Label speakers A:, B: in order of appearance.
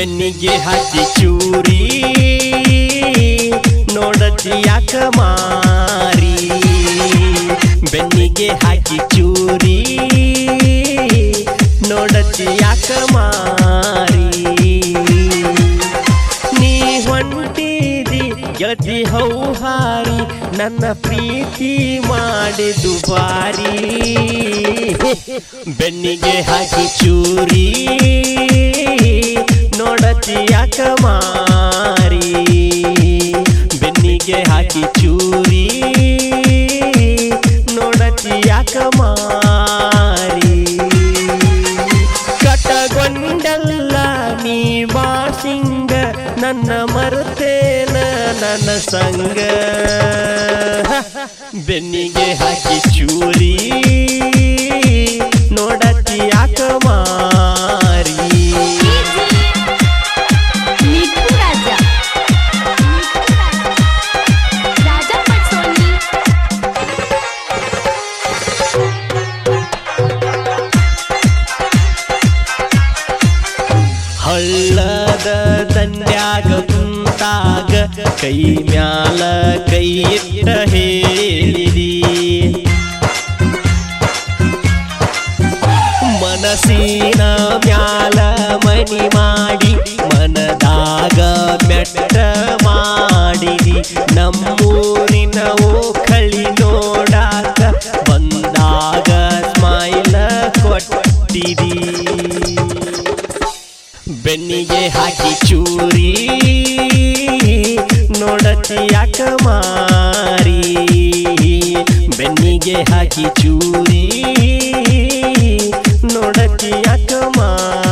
A: ಬೆನ್ನಿಗೆ ಹಾಕಿ ಚೂರಿ ನೋಡತಿ ಯಾಕ ಮಾರಿ? ಬೆನ್ನಿಗೆ ಹಾಕಿ ಚೂರಿ ನೋಡತಿ ಯಾಕ ಮಾರಿ? ನೀ ಹೊಂಟಿದಿ ಗೆಳತಿ ಹೌಹಾರಿ, ನನ್ನ ಪ್ರೀತಿ ಮಾಡಿ ದುಬಾರಿ ಬೆನ್ನಿಗೆ ಹಾಕಿ ಚೂರಿ ನೋಡತಿ ಯಾಕ ಮಾರಿ ಬೆನ್ನಿಗೆ ಹಾಕಿ ಚೂರಿ ನೋಡತಿ ಯಾಕ ಮಾರಿ ಕಟಗೊಂಡಲ್ಲ ನೀ ಬಾಸಿಂಗ ನನ್ನ ಮರ್ತೇನ ನನ್ನ ಸಂಗ. ಬೆನ್ನಿಗೆ ಹಳ್ಳದ ತನ್ಯಾಗ ಕುಂತಾಗ ಕೈ ಮ್ಯಾಲ ಕೈ ಇಟ್ಟ ಹೇಳಿರಿ ಮನಸ್ಸಿನ ಮ್ಯಾಲ ಮನಿ ಮಾಡಿ ಮನದಾಗ ಮೆಟ್ಟ ಮಾಡಿರಿ ನಮ್ಮೂರಿನ ಓಖಳಿ ನೋಡಾಕ ಬಂದಾಗ ಸ್ಮೈಲ ಕೊಟ್ಟಿದಿ. ಹಾಕಿ ಚೂರಿ ನೋಡತಿ ಯಾಕ ಮಾರಿ? ಬೆನ್ನಿಗೆ ಹಾಕಿ ಚೂರಿ ನೋಡತಿ ಯಾಕ ಮಾರಿ?